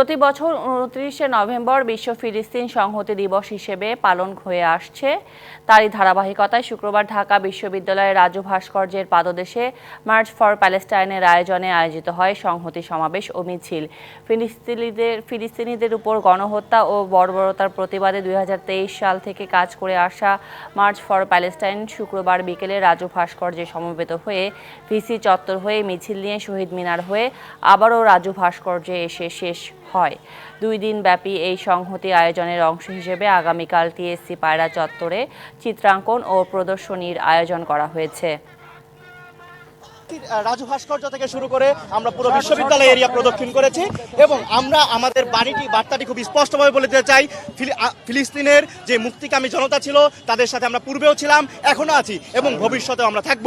প্রতি বছর উনত্রিশে নভেম্বর বিশ্ব ফিলিস্তিন সংহতি দিবস হিসেবে পালন হয়ে আসছে। তারই ধারাবাহিকতায় শুক্রবার ঢাকা বিশ্ববিদ্যালয়ের রাজু ভাস্কর্যের পাদদেশে মার্চ ফর প্যালেস্টাইনের আয়োজনে আয়োজিত হয় সংহতি সমাবেশ ও মিছিল। ফিলিস্তিনিদের ফিলিস্তিনিদের উপর গণহত্যা ও বর্বরতার প্রতিবাদে দুই হাজার তেইশ সাল থেকে কাজ করে আসা মার্চ ফর প্যালেস্টাইন শুক্রবার বিকেলে রাজু ভাস্কর্যে সমবেত হয়ে ভিসি চত্বর হয়ে মিছিল নিয়ে শহীদ মিনার হয়ে আবারও রাজু ভাস্কর্যে এসে শেষ হয়। দুই দিন ব্যাপী এই সংহতি আয়োজনের অংশ হিসেবে আগামীকাল টিএসসি পায়রা চত্বরে চিত্রাঙ্কন ও প্রদর্শনীর আয়োজন করা হয়েছে। রাজু ভাস্কর্য থেকে শুরু করে আমরা পুরো বিশ্ববিদ্যালয় এরিয়া প্রদক্ষিণ করেছি এবং আমরা আমাদের বাড়িটি, বার্তাটি খুব স্পষ্টভাবে বলে দিতে চাই। ফিলিস্তিনের যে মুক্তিকামী জনতা ছিল, তাদের সাথে আমরা পূর্বেও ছিলাম, এখনও আছি এবং ভবিষ্যতেও আমরা থাকব।